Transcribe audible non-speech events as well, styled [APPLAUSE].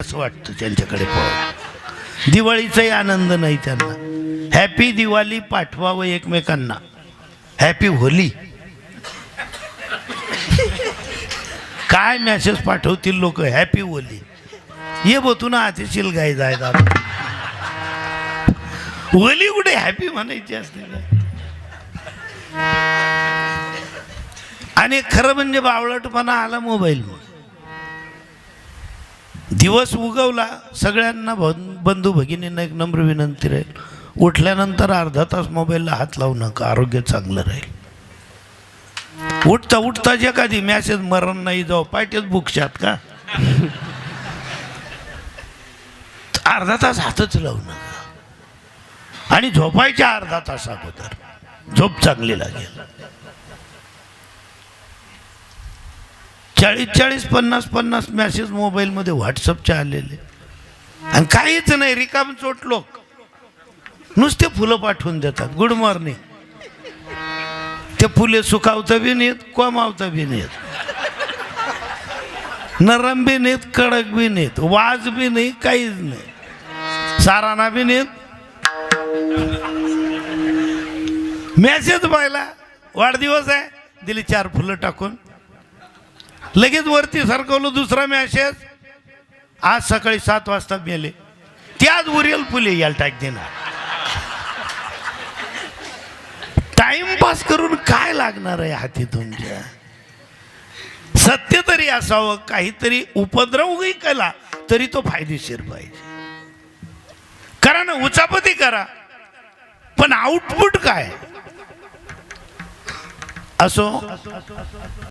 असं वाटतं त्यांच्याकडे पाहून दिवाळीचाही आनंद नाही त्यांना. हॅपी दिवाळी पाठवावं एकमेकांना. हॅपी होली. काय मेसेज पाठवतील लोक? हॅपी होली. ये बोतू ना आतिशील गाय जाय होली कुठे हॅपी म्हणायची असते आणि खरं म्हणजे बावळटपणा आला मोबाईल दिवस उगवला सगळ्यांना बंधू भगिनींना एक नम्र विनंती राहील. उठल्यानंतर अर्धा तास मोबाईलला हात लावू नका आरोग्य चांगलं राहील. उठता उठता जे कधी मॅसेज मरण नाही जाऊ पाहिजेच बुकशात का? [LAUGHS] अर्धा तास हातच लावू नका. आणि झोपायच्या अर्धा तास अगोदर. झोप चांगली लागेल. चाळीस चाळीस पन्नास पन्नास मॅसेज मोबाईलमध्ये व्हॉट्सअपचे आलेले. आणि काहीच नाही रिकाम चोट लोक. नुसते फुलं पाठवून देतात. गुड मॉर्निंग ते फुले सुकावता बी नाहीत कोमावता बी नाहीत. नरम बी नाहीत कडक बी नाहीत. वाज बी नाही काहीच नाही. साराना बी नाहीत. मेसेज पाहिला. वाढदिवस आहे. दिली चार फुलं टाकून. लगेच वरती सरकवलं दुसरा मॅसेज आज सकाळी सात वाजता मेले त्याच उरेल फुले याला टाक देणार. टाइमपास करून काय लागणार आहे हाती तुमच्या? सत्य तरी असावं काहीतरी उपद्रवही केला तरी तो फायदेशीर पाहिजे. करा ना उचापती करा पण आउटपुट काय? असो.